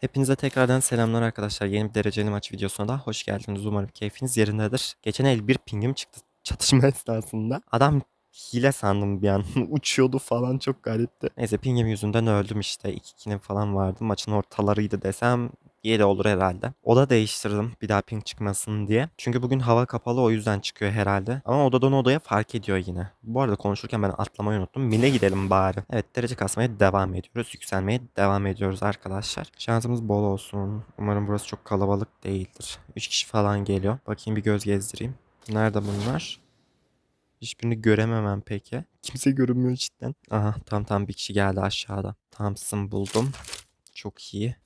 Hepinize tekrardan selamlar arkadaşlar. Yeni bir dereceli maç videosuna da hoş geldiniz. Umarım keyfiniz yerindedir. Geçen el bir pingim çıktı çatışma esnasında. Adam hile sandım bir an. Uçuyordu falan çok garipti. Neyse pingim yüzünden öldüm işte. 2-2'nin falan vardı. Maçın ortalarıydı desem iyi de olur herhalde. Oda değiştirdim bir daha ping çıkmasın diye. Çünkü bugün hava kapalı o yüzden çıkıyor herhalde. Ama odadan odaya fark ediyor yine. Bu arada konuşurken ben atlamayı unuttum. Mine gidelim bari. Evet derece kasmaya devam ediyoruz. Yükselmeye devam ediyoruz arkadaşlar. Şansımız bol olsun. Umarım burası çok kalabalık değildir. 3 kişi falan geliyor. Bakayım bir göz gezdireyim. Nerede bunlar? Hiçbirini görememem peki. Kimse görünmüyor cidden. Aha tam tam bir kişi geldi aşağıda. Thompson buldum. Çok iyi.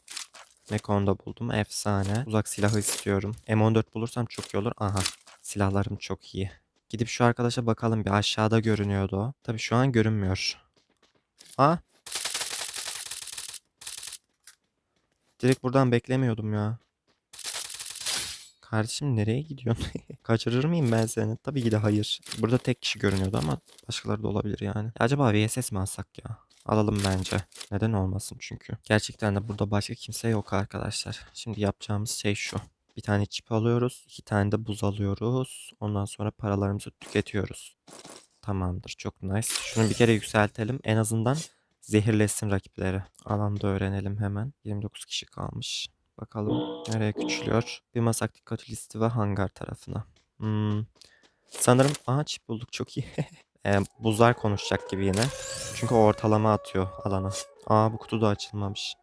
Mekon'da buldum. Efsane. Uzak silahı istiyorum. M14 bulursam çok iyi olur. Aha. Silahlarım çok iyi. Gidip şu arkadaşa bakalım bir aşağıda görünüyordu o. Tabii şu an görünmüyor. Ha? Direkt buradan beklemiyordum ya. Kardeşim nereye gidiyorsun? Kaçırır mıyım ben seni? Tabii ki de hayır. Burada tek kişi görünüyordu ama başkaları da olabilir yani. Ya acaba VSS mi alsak ya? Alalım bence. Neden olmasın çünkü. Gerçekten de burada başka kimse yok arkadaşlar. Şimdi yapacağımız şey şu. Bir tane çip alıyoruz. iki tane de buz alıyoruz. Ondan sonra paralarımızı tüketiyoruz. Tamamdır. Çok nice. Şunu bir kere yükseltelim. En azından zehirlesin rakipleri. Alanda öğrenelim hemen. 29 kişi kalmış. Bakalım nereye küçülüyor. Bir masak dikkati listi ve hangar tarafına. Hmm. Sanırım aha çip bulduk çok iyi. E, buzlar konuşacak gibi yine. Çünkü ortalama atıyor alana. Aa bu kutu da açılmamış.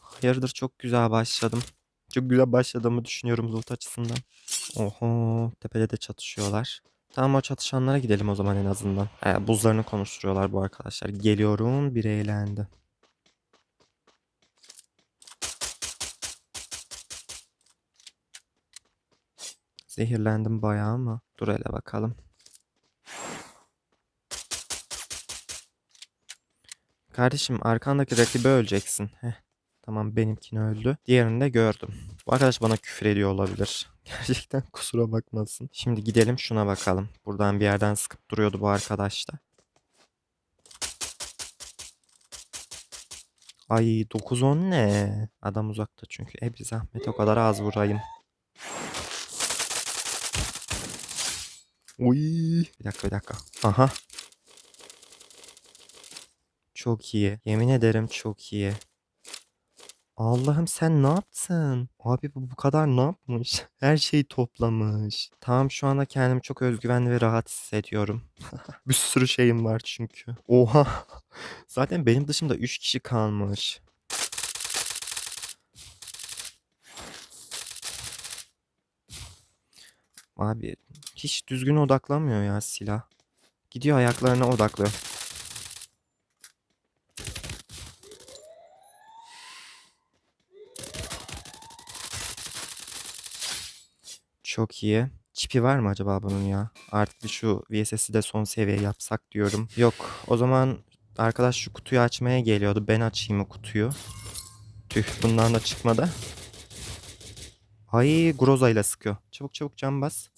Hayırdır çok güzel başladım. Çok güzel başladığımı düşünüyorum loot açısından. Oho tepede de çatışıyorlar. Tamam o çatışanlara gidelim o zaman en azından. E, buzlarını konuşturuyorlar bu arkadaşlar. Geliyorum bir eğlendi. Zehirlendim bayağı ama dur hele bakalım. Kardeşim arkandaki rakibi öleceksin. Heh. Tamam benimkini öldü. Diğerini de gördüm. Bu arkadaş bana küfür ediyor olabilir. Gerçekten kusura bakmasın. Şimdi gidelim şuna bakalım. Buradan bir yerden sıkıp duruyordu bu arkadaş da. Ay 9-10 ne? Adam uzakta çünkü. E bir zahmet o kadar az vurayım. Uy. Bir dakika bir dakika. Aha. Çok iyi. Yemin ederim çok iyi. Allah'ım sen ne yaptın? Abi bu bu kadar ne yapmış? Her şeyi toplamış. Tamam şu anda kendimi çok özgüvenli ve rahat hissediyorum. Bir sürü şeyim var çünkü. Oha. Zaten benim dışımda 3 kişi kalmış. Abi hiç düzgün odaklamıyor ya silah. Gidiyor ayaklarına odaklıyor. Çok iyi. Çipi var mı acaba bunun ya? Artık şu VSS'i de son seviye yapsak diyorum. Yok. O zaman arkadaş şu kutuyu açmaya geliyordu. Ben açayım o kutuyu. Tüh bundan da çıkmadı. Ay Groza ile sıkıyor. Çabuk çabuk cam bas.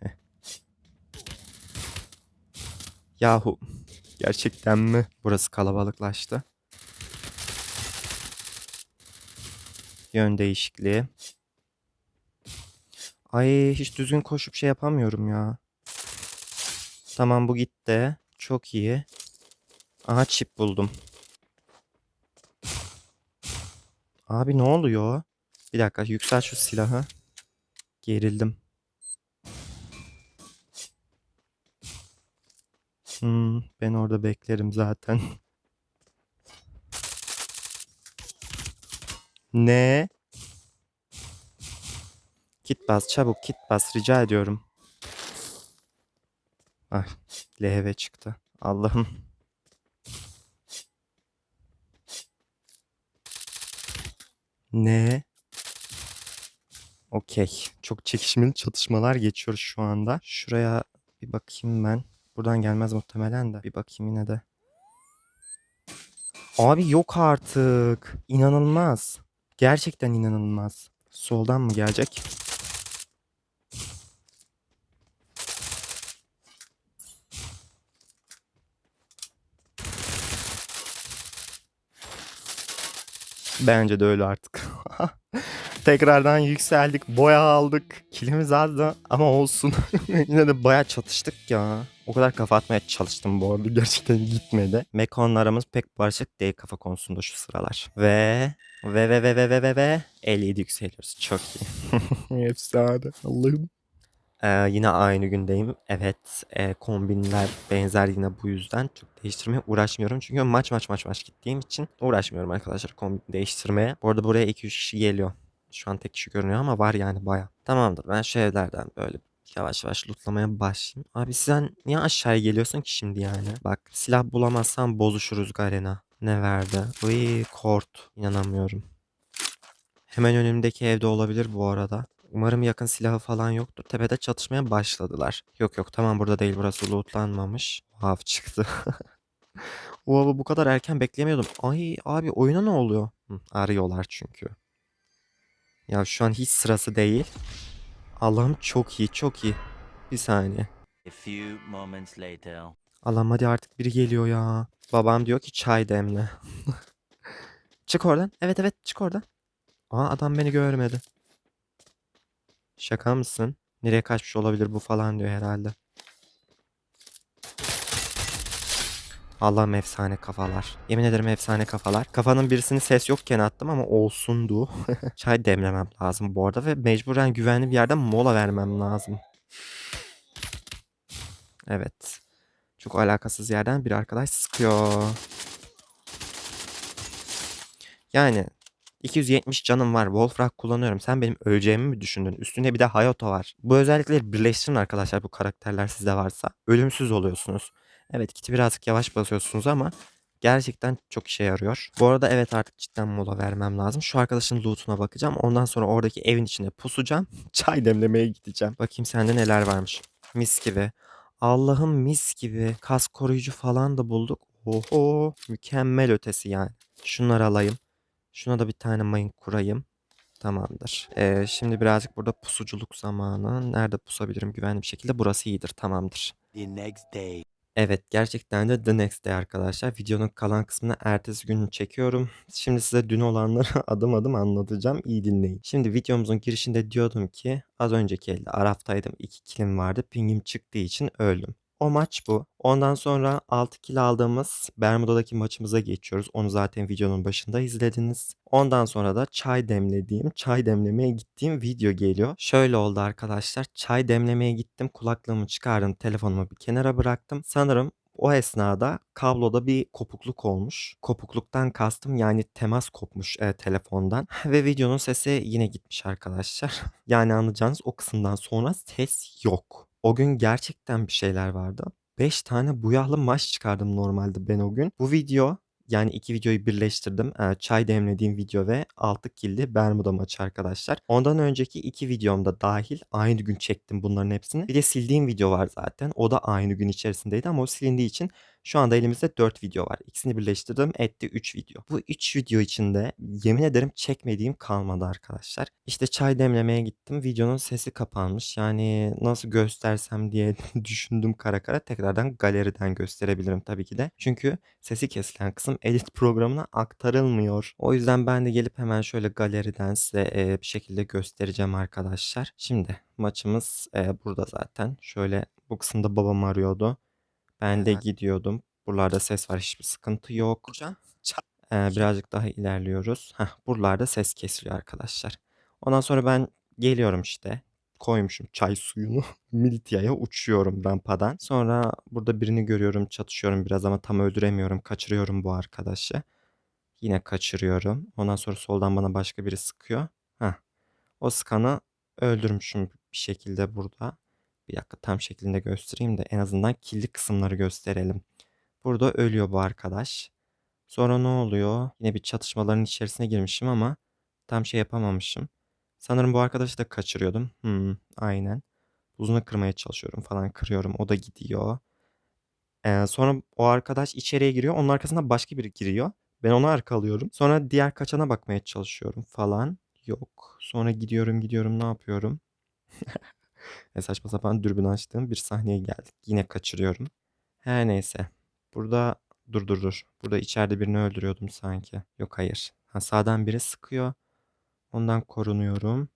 Heh. Yahu. Gerçekten mi? Burası kalabalıklaştı. Yön değişikliği. Ay hiç düzgün koşup şey yapamıyorum ya. Tamam bu gitti. Çok iyi. Aha çip buldum. Abi ne oluyor? Bir dakika yüksel şu silahı. Gerildim. Hmm, ben orada beklerim zaten. ne? Kit bas çabuk kit bas rica ediyorum. Ah LHV çıktı. Allah'ım. Ne? Okey. Çok çekişmeli çatışmalar geçiyor şu anda. Şuraya bir bakayım ben. Buradan gelmez muhtemelen de. Bir bakayım yine de. Abi yok artık. İnanılmaz. Gerçekten inanılmaz. Soldan mı gelecek? Bence de öyle artık. Tekrardan yükseldik. Boya aldık. Kilimiz azdı ama olsun. Yine de baya çatıştık ya. O kadar kafa atmaya çalıştım bu arada. Gerçekten gitmedi. Mekonlarımız pek barışık değil kafa konusunda şu sıralar. Ve ve ve ve ve ve ve ve 57 yükseliyoruz. Çok iyi. Efsane. Allah'ım. Ee, yine aynı gündeyim. Evet, e, kombinler benzer yine bu yüzden çok değiştirmeye uğraşmıyorum. Çünkü maç maç maç maç gittiğim için uğraşmıyorum arkadaşlar kombin değiştirmeye. Bu arada buraya 2-3 kişi geliyor. Şu an tek kişi görünüyor ama var yani baya. Tamamdır ben şu evlerden böyle yavaş yavaş lootlamaya başlayayım. Abi sen niye aşağıya geliyorsun ki şimdi yani? Bak silah bulamazsan bozuşuruz Garena. Ne verdi? Uy kort. İnanamıyorum. Hemen önümdeki evde olabilir bu arada. Umarım yakın silahı falan yoktur. Tepede çatışmaya başladılar. Yok yok tamam burada değil burası lootlanmamış. Hav çıktı. Wow, bu kadar erken beklemiyordum. Ay abi oyuna ne oluyor? Hı, arıyorlar çünkü. Ya şu an hiç sırası değil. Allah'ım çok iyi çok iyi. Bir saniye. A few moments later. Allah'ım hadi artık biri geliyor ya. Babam diyor ki çay demle. çık oradan. Evet evet çık oradan. Aa adam beni görmedi. Şaka mısın? Nereye kaçmış olabilir bu falan diyor herhalde. Allah'ım efsane kafalar. Yemin ederim efsane kafalar. Kafanın birisini ses yokken attım ama olsundu. Çay demlemem lazım bu arada ve mecburen güvenli bir yerden mola vermem lazım. Evet. Çok alakasız yerden bir arkadaş sıkıyor. Yani 270 canım var. Wolfrak kullanıyorum. Sen benim öleceğimi mi düşündün? Üstünde bir de Hayato var. Bu özellikleri birleştirin arkadaşlar bu karakterler sizde varsa. Ölümsüz oluyorsunuz. Evet kiti birazcık yavaş basıyorsunuz ama gerçekten çok işe yarıyor. Bu arada evet artık cidden mola vermem lazım. Şu arkadaşın lootuna bakacağım. Ondan sonra oradaki evin içine pusacağım. Çay demlemeye gideceğim. Bakayım sende neler varmış. Mis gibi. Allah'ım mis gibi. Kas koruyucu falan da bulduk. Oho mükemmel ötesi yani. Şunları alayım. Şuna da bir tane mayın kurayım. Tamamdır. Ee, şimdi birazcık burada pusuculuk zamanı. Nerede pusabilirim güvenli bir şekilde? Burası iyidir. Tamamdır. The next day. Evet gerçekten de The Next Day arkadaşlar. Videonun kalan kısmını ertesi gün çekiyorum. Şimdi size dün olanları adım adım anlatacağım. İyi dinleyin. Şimdi videomuzun girişinde diyordum ki az önceki elde Araf'taydım. 2 kilim vardı. Pingim çıktığı için öldüm. O maç bu. Ondan sonra 6 kill aldığımız Bermuda'daki maçımıza geçiyoruz. Onu zaten videonun başında izlediniz. Ondan sonra da çay demlediğim, çay demlemeye gittiğim video geliyor. Şöyle oldu arkadaşlar. Çay demlemeye gittim. Kulaklığımı çıkardım. Telefonumu bir kenara bıraktım. Sanırım o esnada kabloda bir kopukluk olmuş. Kopukluktan kastım yani temas kopmuş e, telefondan. Ve videonun sesi yine gitmiş arkadaşlar. Yani anlayacağınız o kısımdan sonra ses yok. O gün gerçekten bir şeyler vardı. 5 tane buyahlı maç çıkardım normalde ben o gün. Bu video yani iki videoyu birleştirdim. Çay demlediğim video ve 6 killi Bermuda maçı arkadaşlar. Ondan önceki iki videomda dahil aynı gün çektim bunların hepsini. Bir de sildiğim video var zaten. O da aynı gün içerisindeydi ama o silindiği için şu anda elimizde 4 video var. İkisini birleştirdim etti 3 video. Bu 3 video içinde yemin ederim çekmediğim kalmadı arkadaşlar. İşte çay demlemeye gittim. Videonun sesi kapanmış. Yani nasıl göstersem diye düşündüm kara kara. Tekrardan galeriden gösterebilirim tabii ki de. Çünkü sesi kesilen kısım edit programına aktarılmıyor. O yüzden ben de gelip hemen şöyle galeriden size e, bir şekilde göstereceğim arkadaşlar. Şimdi maçımız e, burada zaten. Şöyle bu kısımda babam arıyordu. Ben de Evet. gidiyordum. Buralarda ses var hiçbir sıkıntı yok. Ee, birazcık daha ilerliyoruz. Heh, buralarda ses kesiliyor arkadaşlar. Ondan sonra ben geliyorum işte. Koymuşum çay suyunu. Miltia'ya uçuyorum rampadan. Sonra burada birini görüyorum çatışıyorum biraz ama tam öldüremiyorum. Kaçırıyorum bu arkadaşı. Yine kaçırıyorum. Ondan sonra soldan bana başka biri sıkıyor. Heh. O sıkanı öldürmüşüm bir şekilde burada. Bir dakika tam şeklinde göstereyim de en azından killi kısımları gösterelim. Burada ölüyor bu arkadaş. Sonra ne oluyor? Yine bir çatışmaların içerisine girmişim ama tam şey yapamamışım. Sanırım bu arkadaşı da kaçırıyordum. Hmm, aynen. Buzunu kırmaya çalışıyorum falan kırıyorum. O da gidiyor. Ee, sonra o arkadaş içeriye giriyor. Onun arkasında başka biri giriyor. Ben onu arkalıyorum. Sonra diğer kaçana bakmaya çalışıyorum falan. Yok. Sonra gidiyorum gidiyorum ne yapıyorum? E, saçma sapan dürbün açtığım bir sahneye geldik. Yine kaçırıyorum. Her neyse. Burada dur dur dur. Burada içeride birini öldürüyordum sanki. Yok hayır. Ha, sağdan biri sıkıyor. Ondan korunuyorum.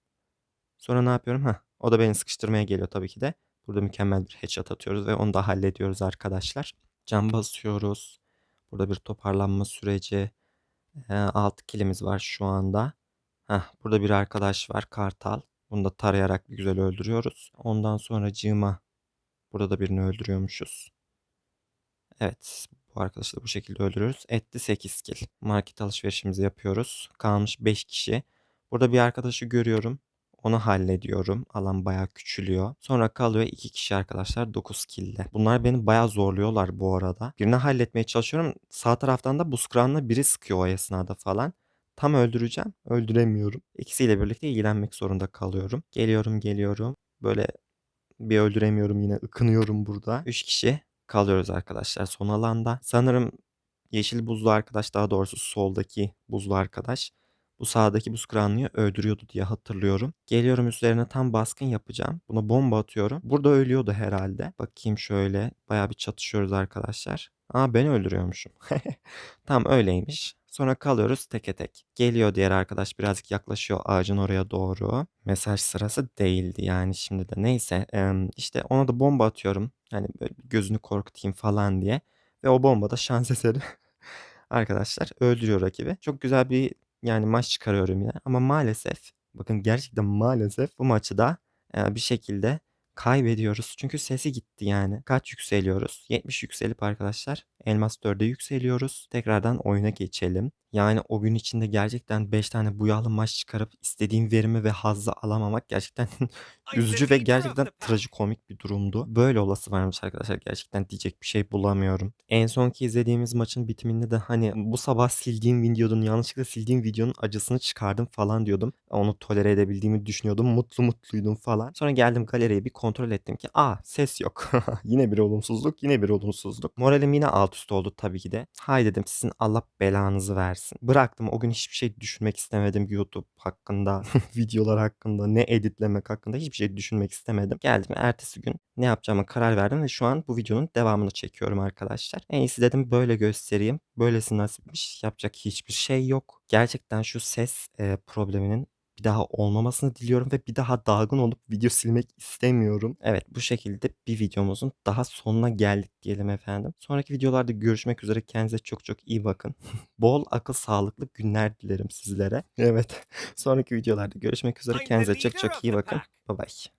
Sonra ne yapıyorum? Ha, o da beni sıkıştırmaya geliyor tabii ki de. Burada mükemmel bir headshot atıyoruz ve onu da hallediyoruz arkadaşlar. Cam basıyoruz. Burada bir toparlanma süreci. Ee, 6 kilimiz var şu anda. Heh, burada bir arkadaş var Kartal. Bunu da tarayarak bir güzel öldürüyoruz. Ondan sonra cığıma burada da birini öldürüyormuşuz. Evet bu arkadaşı da bu şekilde öldürüyoruz. Etti 8 kill. Market alışverişimizi yapıyoruz. Kalmış 5 kişi. Burada bir arkadaşı görüyorum. Onu hallediyorum. Alan bayağı küçülüyor. Sonra kalıyor 2 kişi arkadaşlar 9 kill'de. Bunlar beni bayağı zorluyorlar bu arada. Birini halletmeye çalışıyorum. Sağ taraftan da Buskran'la biri sıkıyor o esnada falan. Tam öldüreceğim. Öldüremiyorum. İkisiyle birlikte ilgilenmek zorunda kalıyorum. Geliyorum geliyorum. Böyle bir öldüremiyorum yine. ıkınıyorum burada. 3 kişi kalıyoruz arkadaşlar son alanda. Sanırım yeşil buzlu arkadaş daha doğrusu soldaki buzlu arkadaş bu sağdaki buz kıranlıyı öldürüyordu diye hatırlıyorum. Geliyorum üstlerine tam baskın yapacağım. Buna bomba atıyorum. Burada ölüyordu herhalde. Bakayım şöyle. Bayağı bir çatışıyoruz arkadaşlar. Aa ben öldürüyormuşum. Tam öyleymiş. Sonra kalıyoruz teke tek. Geliyor diğer arkadaş birazcık yaklaşıyor ağacın oraya doğru. Mesaj sırası değildi yani şimdi de. Neyse işte ona da bomba atıyorum. Hani gözünü korkutayım falan diye. Ve o bomba da şans eseri arkadaşlar öldürüyor rakibi. Çok güzel bir yani maç çıkarıyorum yine. Ama maalesef bakın gerçekten maalesef bu maçı da bir şekilde kaybediyoruz. Çünkü sesi gitti yani. Kaç yükseliyoruz? 70 yükselip arkadaşlar Elmas 4'e yükseliyoruz. Tekrardan oyuna geçelim. Yani o gün içinde gerçekten 5 tane bu yağlı maç çıkarıp istediğim verimi ve hazzı alamamak gerçekten üzücü ve gerçekten trajikomik bir durumdu. Böyle olası varmış arkadaşlar. Gerçekten diyecek bir şey bulamıyorum. En sonki izlediğimiz maçın bitiminde de hani bu sabah sildiğim videonun yanlışlıkla sildiğim videonun acısını çıkardım falan diyordum. Onu tolere edebildiğimi düşünüyordum. Mutlu mutluydum falan. Sonra geldim galeriye bir kontrol ettim ki aa ses yok. yine bir olumsuzluk yine bir olumsuzluk. Moralim yine alt üst oldu tabii ki de. Hay dedim sizin Allah belanızı versin. Bıraktım o gün hiçbir şey düşünmek istemedim YouTube hakkında, videolar hakkında, ne editlemek hakkında hiçbir şey düşünmek istemedim. Geldim ertesi gün ne yapacağıma karar verdim ve şu an bu videonun devamını çekiyorum arkadaşlar. En iyisi dedim böyle göstereyim. Böylesi nasipmiş. Yapacak hiçbir şey yok. Gerçekten şu ses e, probleminin bir daha olmamasını diliyorum ve bir daha dalgın olup video silmek istemiyorum. Evet bu şekilde bir videomuzun daha sonuna geldik diyelim efendim. Sonraki videolarda görüşmek üzere. Kendinize çok çok iyi bakın. Bol akıl sağlıklı günler dilerim sizlere. Evet sonraki videolarda görüşmek üzere. Kendinize çok çok iyi bakın. Bye bye.